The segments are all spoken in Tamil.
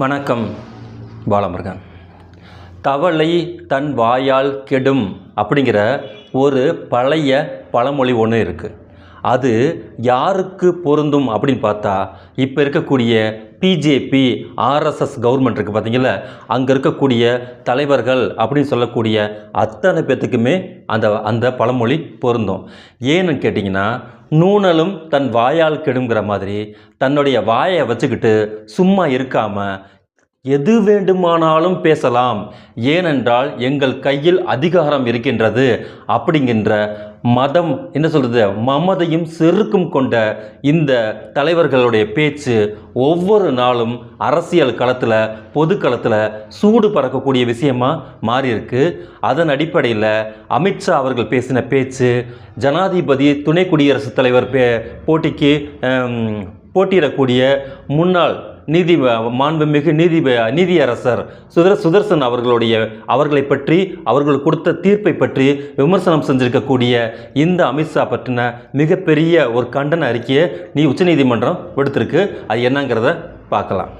வணக்கம் பாலமுருகன். தவளை தன் வாயால் கெடும் அப்படிங்கிற ஒரு பழைய பழமொழி ஒன்று இருக்குது அது யாருக்கு பொருந்தும் அப்படின்னு பார்த்தா இப்போ இருக்கக்கூடிய பிஜேபி ஆர்எஸ்எஸ் கவர்மெண்ட் இருக்குது பார்த்தீங்களா அங்கே இருக்கக்கூடிய தலைவர்கள் அப்படின்னு சொல்லக்கூடிய அத்தனை பேர்த்துக்குமே அந்த அந்த பழமொழி பொருந்தும். ஏன்னு கேட்டிங்கன்னா நூனலும் தன் வாயால் கெடுங்கிற மாதிரி தன்னுடைய வாயை வச்சுக்கிட்டு சும்மா இருக்காமல் எது வேண்டுமானாலும் பேசலாம். ஏனென்றால் எங்கள் கையில் அதிகாரம் இருக்கின்றது. அப்படிங்கின்ற மதம் என்ன சொல்கிறது மமதையும் செருக்கும் கொண்ட இந்த தலைவர்களுடைய பேச்சு ஒவ்வொரு நாளும் அரசியல் களத்தில் பொது களத்தில் சூடு பறக்கக்கூடிய விஷயமாக மாறியிருக்கு. அதன் அடிப்படையில் அமித்ஷா அவர்கள் பேசின பேச்சு ஜனாதிபதி துணை குடியரசுத் தலைவர் பே போட்டிக்கு போட்டியிடக்கூடிய முன்னாள் நீதி மாண்புமிகு நீதி நீதியரசர் சுதர சுதர்சன் அவர்களுடைய அவர்களை பற்றி அவர்கள் கொடுத்த தீர்ப்பை பற்றி விமர்சனம் செஞ்சிருக்கக்கூடிய இந்த அமித்ஷா பற்றின மிகப்பெரிய ஒரு கண்டன அறிக்கையை நீ உச்சநீதிமன்றம் விடுத்திருக்கு. அது என்னங்கிறத பார்க்கலாம்.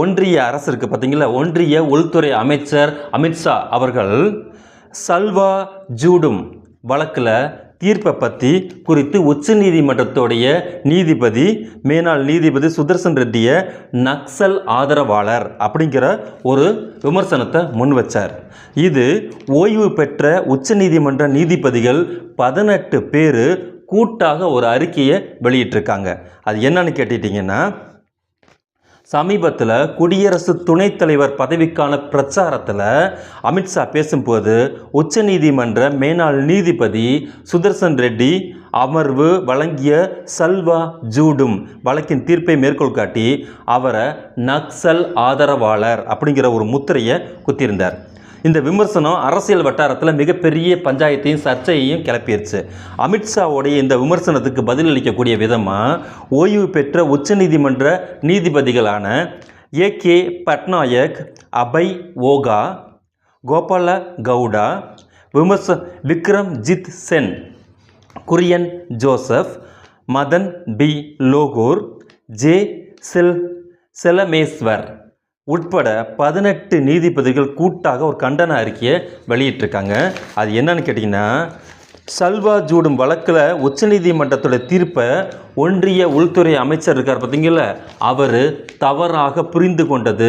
ஒன்றிய அரசு இருக்குது பார்த்தீங்களா ஒன்றிய உள்துறை அமைச்சர் அமித்ஷா அவர்கள் சல்வா ஜூடும் வழக்கில் தீர்ப்பை பற்றி குறித்து உச்சநீதிமன்றத்துடைய நீதிபதி மேனாள் நீதிபதி சுதர்சன் ரெட்டியை நக்சல் ஆதரவாளர் அப்படிங்கிற ஒரு விமர்சனத்தை முன் வச்சார். இது ஓய்வு பெற்ற உச்சநீதிமன்ற நீதிபதிகள் பதினெட்டு பேர் கூட்டாக ஒரு அறிக்கையை வெளியிட்டிருக்காங்க. அது என்னன்னு கேட்டுட்டிங்கன்னா சமீபத்தில் குடியரசு துணைத் தலைவர் பதவிக்கான பிரச்சாரத்தில் அமித்ஷா பேசும்போது உச்சநீதிமன்ற மேனாள் நீதிபதி சுதர்சன் ரெட்டி அமர்வு வழங்கிய சல்வா ஜூடும் வழக்கின் தீர்ப்பை மேற்கோள் காட்டி அவரை நக்சல் ஆதரவாளர் அப்படிங்கிற ஒரு முத்திரையை குத்தியிருந்தார். இந்த விமர்சனம் அரசியல் வட்டாரத்தில் மிகப்பெரிய பஞ்சாயத்தையும் சர்ச்சையையும் கிளப்பிருச்சு. அமித்ஷாவுடைய இந்த விமர்சனத்துக்கு பதிலளிக்கக்கூடிய விதமாக ஓய்வு பெற்ற உச்சநீதிமன்ற நீதிபதிகளான ஏ கே பட்நாயக் அபய் ஓகா கோபால கவுடா விமர்ச Vikramjit Sen Kurian Joseph Madan B Lokur J செல் செலமேஸ்வர். உட்பட பதினெட்டு நீதிபதிகள் கூட்டாக ஒரு கண்டன அறிக்கையை வெளியிட்டிருக்காங்க. அது என்னன்னு கேட்டிங்கன்னா சல்வா ஜூடும் வழக்கில் உச்சநீதிமன்றத்தோட தீர்ப்பை ஒன்றிய உள்துறை அமைச்சர் இருக்கார் பார்த்தீங்களா அவர் தவறாக புரிந்து கொண்டது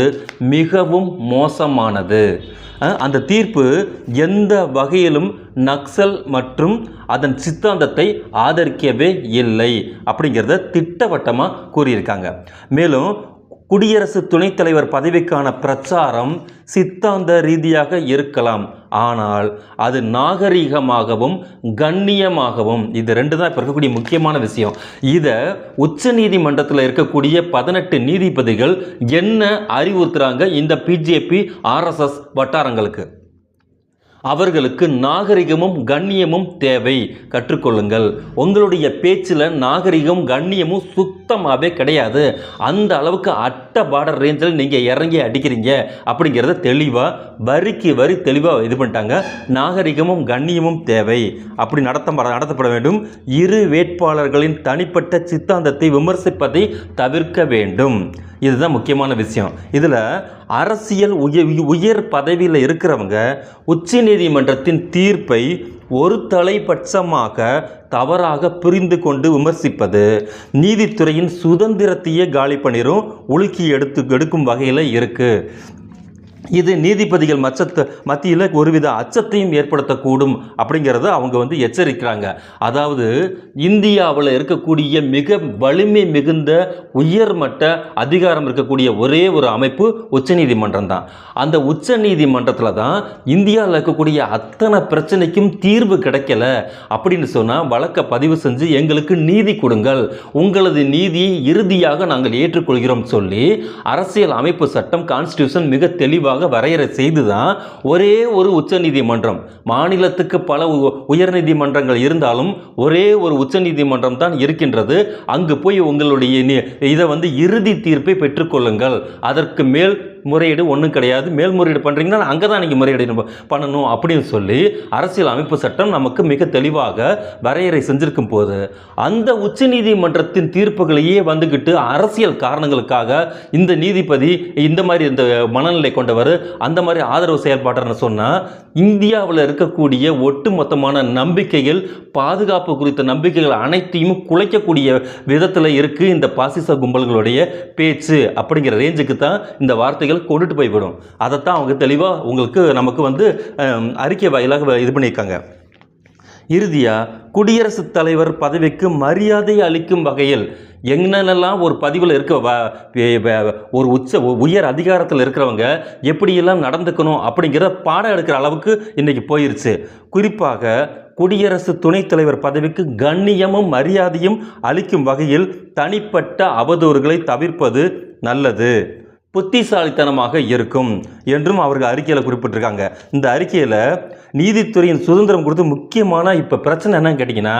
மிகவும் மோசமானது. அந்த தீர்ப்பு எந்த வகையிலும் நக்சல் மற்றும் அதன் சித்தாந்தத்தை ஆதரிக்கவே இல்லை அப்படிங்கிறத திட்டவட்டமாக கூறியிருக்காங்க. மேலும் குடியரசு துணைத் தலைவர் பதவிக்கான பிரச்சாரம் சித்தாந்த ரீதியாக இருக்கலாம். ஆனால் அது நாகரீகமாகவும் கண்ணியமாகவும் இது ரெண்டு தான் இப்போ இருக்கக்கூடிய முக்கியமான விஷயம். இதை உச்ச நீதிமன்றத்தில் இருக்கக்கூடிய பதினெட்டு நீதிபதிகள் என்ன அறிவுறுத்துகிறாங்க இந்த பிஜேபி ஆர்எஸ்எஸ் வட்டாரங்களுக்கு? அவர்களுக்கு நாகரிகமும் கண்ணியமும் தேவை. கற்றுக்கொள்ளுங்கள். உங்களுடைய பேச்சில் நாகரிகம் கண்ணியமும் சுத்தமாகவே கிடையாது. அந்த அளவுக்கு அட்ட பார்டர் ரேஞ்சில் நீங்கள் இறங்கி அடிக்கிறீங்க அப்படிங்கிறத தெளிவாக வரிக்கு வரி தெளிவாக இது பண்ணிட்டாங்க. நாகரிகமும் கண்ணியமும் தேவை. அப்படி நடத்த நடத்தப்பட வேண்டும். இரு வேட்பாளர்களின் தனிப்பட்ட சித்தாந்தத்தை விமர்சிப்பதை தவிர்க்க வேண்டும். இதுதான் முக்கியமான விஷயம். இதில் அரசியல் உயர் உயர் பதவியில் இருக்கிறவங்க உச்ச நீதிமன்றத்தின் தீர்ப்பை ஒரு தலைபட்சமாக தவறாக புரிந்து கொண்டு விமர்சிப்பது நீதித்துறையின் சுதந்திரத்தையே காலி பண்ணிடும் உலுக்கி எடுத்து எடுக்கும் வகையில் இருக்குது இது நீதிபதிகள் மச்சத்தை மத்தியில் ஒருவித அச்சத்தையும் ஏற்படுத்தக்கூடும் அப்படிங்கிறத அவங்க வந்து எச்சரிக்கிறாங்க. அதாவது இந்தியாவில் இருக்கக்கூடிய மிக வலிமை மிகுந்த உயர்மட்ட அதிகாரம் இருக்கக்கூடிய ஒரே ஒரு அமைப்பு உச்சநீதிமன்றம் தான். அந்த உச்சநீதிமன்றத்தில் தான் இந்தியாவில் இருக்கக்கூடிய அத்தனை பிரச்சனைக்கும் தீர்வு கிடைக்கல அப்படின்னு சொன்னால் வழக்கை பதிவு செஞ்சு எங்களுக்கு நீதி கொடுங்கள். உங்களது நீதியை இறுதியாக நாங்கள் ஏற்றுக்கொள்கிறோம் சொல்லி அரசியல் அமைப்பு சட்டம் கான்ஸ்டியூஷன் மிக தெளிவாக வரையறை செய்து தான் ஒரே ஒரு உச்சநீதிமன்றம் மாநிலத்துக்கு பல உ- உயர்நீதிமன்றங்கள் இருந்தாலும் ஒரே ஒரு உச்சநீதிமன்றம் தான் இருக்கின்றது. அங்கு போய் உங்களுடைய இதை வந்து இறுதி தீர்ப்பை பெற்றுக்கொள்ளுங்கள் அதற்கு மேல் முறையீடு ஒன்றும் கிடையாது. மேல்முறையீடு பண்ணுறீங்கன்னா அங்கே தான் நீங்கள் முறையீடு பண்ணணும் அப்படின்னு சொல்லி அரசியல் அமைப்பு சட்டம் நமக்கு மிக தெளிவாக வரையறை செஞ்சிருக்கும் போது அந்த உச்சநீதிமன்றத்தின் தீர்ப்புகளையே வந்துக்கிட்டு அரசியல் காரணங்களுக்காக இந்த நீதிபதி இந்த மாதிரி இந்த மனநிலை கொண்டவர் அந்த மாதிரி ஆதரவு செயல்பாடுன்னு சொன்னால் இந்தியாவில் இருக்கக்கூடிய ஒட்டுமொத்தமான நம்பிக்கைகள் பாதுகாப்பு குறித்த நம்பிக்கைகள் அனைத்தையும் குலைக்கக்கூடிய விதத்தில் இருக்குது இந்த பாசிச கும்பல்களுடைய பேச்சு அப்படிங்கிற ரேஞ்சுக்கு தான் இந்த வார்த்தை வார்த்தைகள் கொண்டுட்டு போய்விடும். அதைத்தான் அவங்க தெளிவாக உங்களுக்கு நமக்கு வந்து அறிக்கை வாயிலாக இது பண்ணியிருக்காங்க. இறுதியாக குடியரசுத் தலைவர் பதவிக்கு மரியாதை அளிக்கும் வகையில் என்னென்னலாம் ஒரு பதிவில் இருக்க வ- வே- ஒரு உச்ச உயர் அதிகாரத்தில் இருக்கிறவங்க எப்படியெல்லாம் நடந்துக்கணும் அப்படிங்கிற பாடம் எடுக்கிற அளவுக்கு இன்றைக்கி போயிருச்சு. குறிப்பாக குடியரசு துணைத் தலைவர் பதவிக்கு கண்ணியமும் மரியாதையும் அளிக்கும் வகையில் தனிப்பட்ட அவதூறுகளை தவிர்ப்பது நல்லது. புத்திசாலித்தனமாக இருக்கும் என்றும் அவர்கள் அறிக்கையில் குறிப்பிட்டிருக்காங்க. இந்த அறிக்கையில் நீதித்துறையின் சுதந்திரம் கொடுத்து முக்கியமான இப்போ பிரச்சனை என்னன்னு கேட்டிங்கன்னா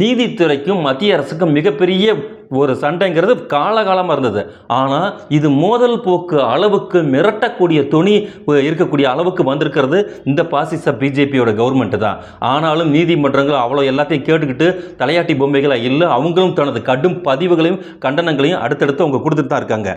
நீதித்துறைக்கும் மத்திய அரசுக்கும் மிகப்பெரிய ஒரு சண்டைங்கிறது காலகாலமாக இருந்தது. ஆனால் இது மோதல் போக்கு அளவுக்கு மிரட்டக்கூடிய துணி இருக்கக்கூடிய அளவுக்கு வந்திருக்கிறது இந்த பாசிச பிஜேபியோட கவர்மெண்ட்டு தான். ஆனாலும் நீதிமன்றங்கள் அவ்வளோ எல்லாத்தையும் கேட்டுக்கிட்டு தலையாட்டி பொம்மைகளாக இல்லை அவங்களும் தனது கடும் பதிவுகளையும் கண்டனங்களையும் அடுத்தடுத்து அவங்க கொடுத்துட்டு தான் இருக்காங்க.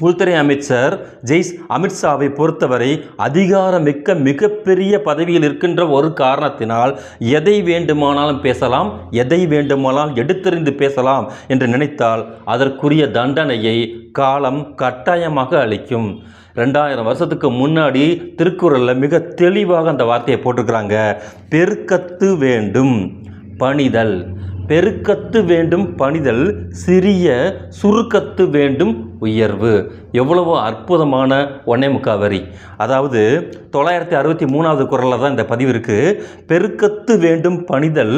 உள்துறை அமைச்சர் ஜெய்ஸ் அமித்ஷாவை பொறுத்தவரை அதிகாரமிக்க மிகப்பெரிய பதவியில் இருக்கின்ற ஒரு காரணத்தினால் எதை வேண்டுமானாலும் பேசலாம் எதை வேண்டுமானாலும் எடுத்தறிந்து பேசலாம் என்று நினைத்தால் அதற்குரிய தண்டனையை காலம் கட்டாயமாக அளிக்கும். ரெண்டாயிரம் வருஷத்துக்கு முன்னாடி திருக்குறளில் மிக தெளிவாக அந்த வார்த்தையை போட்டிருக்கிறாங்க. பெருக்கத்து வேண்டும் பணிதல். பெருக்கத்து வேண்டும் பணிதல் சிறிய சுருக்கத்து வேண்டும் உயர்வு. எவ்வளவோ அற்புதமான ஒன்னே முக்கா வரி. அதாவது தொள்ளாயிரத்தி அறுபத்தி மூணாவது குரலில் தான் இந்த பதிவு இருக்குது பெருக்கத்து வேண்டும் பணிதல்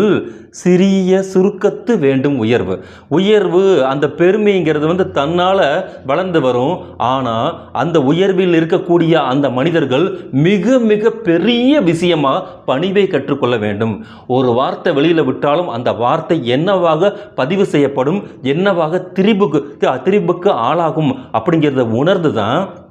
சிறிய சுருக்கத்து வேண்டும் உயர்வு. உயர்வு அந்த பெருமைங்கிறது வந்து தன்னால் வளர்ந்து வரும். ஆனால் அந்த உயர்வில் இருக்கக்கூடிய அந்த மனிதர்கள் மிக மிக பெரிய விஷயமா பணிவை கற்றுக்கொள்ள வேண்டும். ஒரு வார்த்தை வெளியில் விட்டாலும் அந்த வார்த்தை என்னவாக பதிவு செய்யப்படும் என்னவாக திரிபுக்கு திரிபுக்கு ஆளாகும் அப்படிங்கிறது உணர்ந்து தான்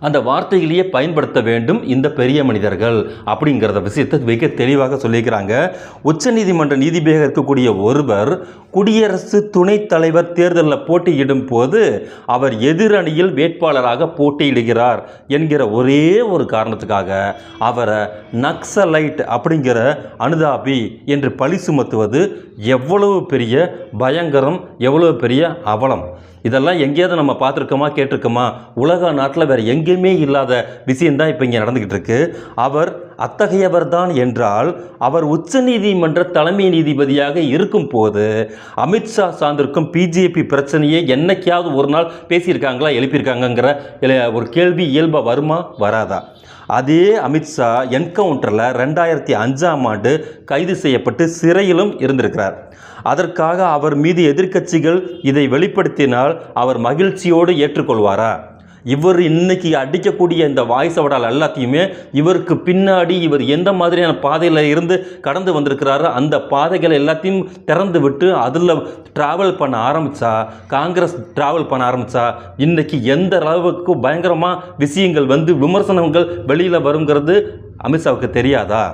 அந்த வார்த்தைகளையே பயன்படுத்த வேண்டும் இந்த பெரிய மனிதர்கள் அப்படிங்கிறத விஷயத்தை மிக தெளிவாக சொல்லியிருக்கிறாங்க. உச்சநீதிமன்ற நீதிபதியாக இருக்கக்கூடிய ஒருவர் குடியரசு துணைத் தலைவர் தேர்தலில் போட்டியிடும் போது அவர் எதிரணியில் வேட்பாளராக போட்டியிடுகிறார் என்கிற ஒரே ஒரு காரணத்துக்காக அவரை நக்சலைட் அப்படிங்கிற அனுதாபி என்று பழி சுமத்துவது எவ்வளவு பெரிய பயங்கரம் எவ்வளவு பெரிய அவலம். இதெல்லாம் எங்கேயாவது நம்ம பார்த்துருக்கோமா கேட்டிருக்கோமா? உலக நாட்டில் வேறு எங்கேயுமே இல்லாத விஷயந்தான் இப்போ இங்கே நடந்துக்கிட்டு இருக்கு. அவர் அத்தகையவர்தான் என்றால் அவர் உச்சநீதிமன்ற தலைமை நீதிபதியாக இருக்கும் போது அமித்ஷா சார்ந்திருக்கும் பிஜேபி பிரச்சனையை என்னைக்காவது ஒரு நாள் பேசியிருக்காங்களா எழுப்பியிருக்காங்கங்கிற ஒரு கேள்வி இயல்பாக வருமா வராதா? அதே அமித்ஷா என்கவுண்டரில் ரெண்டாயிரத்தி அஞ்சாம் ஆண்டு கைது செய்யப்பட்டு சிறையிலும் இருந்திருக்கிறார். அதற்காக அவர் மீது எதிர்க்கட்சிகள் இதை வெளிப்படுத்தினால் அவர் மகிழ்ச்சியோடு ஏற்றுக்கொள்வாரா? இவர் இன்னைக்கு அடிக்கக்கூடிய இந்த வாய்ஸ் அவடால் எல்லாத்தையுமே இவருக்கு பின்னாடி இவர் எந்த மாதிரியான பாதையில் இருந்து கடந்து வந்திருக்கிறாரோ அந்த பாதைகள் எல்லாத்தையும் திறந்து விட்டு அதில் ட்ராவல் பண்ண ஆரம்பித்தா காங்கிரஸ் ட்ராவல் பண்ண ஆரம்பித்தா இன்னைக்கு எந்த அளவுக்கு பயங்கரமாக விஷயங்கள் வந்து விமர்சனங்கள் வெளியில் வருங்கிறது அமித்ஷாவுக்கு தெரியாதா?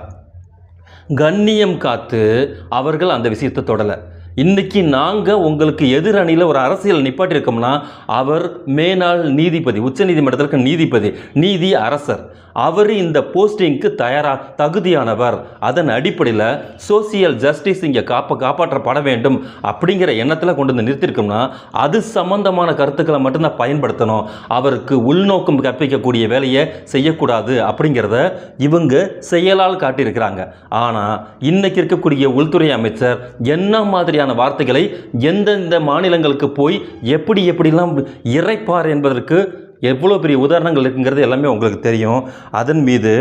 கண்ணியம் காத்து அவர்கள் அந்த விஷயத்தை தொடலை. இன்னைக்கு நாங்கள் உங்களுக்கு எதிரணியில் ஒரு அரசியல் நிப்பாட்டியிருக்கோம்னா அவர் மேனாள் நீதிபதி உச்சநீதிமன்றத்திற்கு இருக்க நீதிபதி நீதி அரசர். அவர் இந்த போஸ்டிங்க்கு தயாரா தகுதியானவர். அதன் அடிப்படையில் சோசியல் ஜஸ்டிஸ் இங்கே காப்ப காப்பாற்றப்பட வேண்டும் அப்படிங்கிற எண்ணத்தில் கொண்டு வந்து நிறுத்திருக்கோம்னா அது சம்பந்தமான கருத்துக்களை மட்டும்தான் பயன்படுத்தணும். அவருக்கு உள்நோக்கம் கற்பிக்கக்கூடிய வேலையை செய்யக்கூடாது அப்படிங்கிறத இவங்க செயலால் காட்டியிருக்கிறாங்க. ஆனால் இன்னைக்கு இருக்கக்கூடிய உள்துறை அமைச்சர் என்ன மாதிரியான வார்த்தைகளை எந்தெந்த மாநிலங்களுக்கு போய் எப்படி எப்படிலாம் இறைப்பார் என்பதற்கு எவ்வளோ பெரிய உதாரணங்கள் இருக்குங்கிறது எல்லாமே உங்களுக்கு தெரியும். அதன் மீது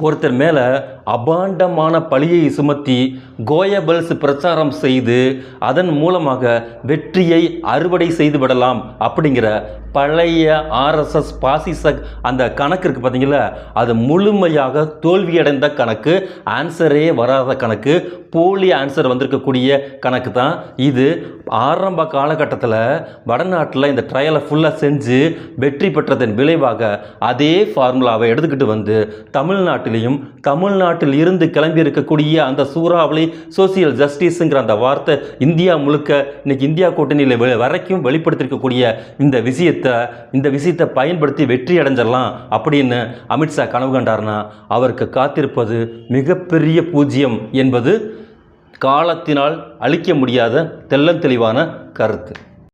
ஒருத்தர் மேலே அபாண்டமான பழியை சுமத்தி கோயபல்ஸ் பிரச்சாரம் செய்து அதன் மூலமாக வெற்றியை அறுவடை செய்து விடலாம் அப்படிங்கிற பழைய ஆர்எஸ்எஸ் பாசிச அந்த கணக்கு இருக்குது பார்த்தீங்களா அது முழுமையாக தோல்வியடைந்த கணக்கு ஆன்சரே வராத கணக்கு போலி ஆன்சர் வந்திருக்கக்கூடிய கணக்கு தான் இது. ஆரம்ப காலகட்டத்தில் வடநாட்டில் இந்த ட்ரையலை ஃபுல்லாக செஞ்சு வெற்றி பெற்றதன் விளைவாக அதே ஃபார்முலாவை எடுத்துக்கிட்டு வந்து தமிழ்நாட்டிலையும் தமிழ்நாட்டு தமிழ்நாட்டில் இருந்து கிளம்பி இருக்கக்கூடிய அந்த சூறாவளி சோசியல் ஜஸ்டிஸுங்கிற அந்த வார்த்தை இந்தியா முழுக்க இன்னைக்கு இந்தியா கூட்டணியில் வரைக்கும் வெளிப்படுத்தியிருக்கக்கூடிய இந்த விஷயத்தை இந்த விஷயத்தை பயன்படுத்தி வெற்றி அடைஞ்சிடலாம் அப்படின்னு அமித்ஷா கனவு கண்டார்னா அவருக்கு காத்திருப்பது மிகப்பெரிய பூஜ்ஜியம் என்பது காலத்தினால் அழிக்க முடியாத தெள்ளந்தெளிவான கருத்து.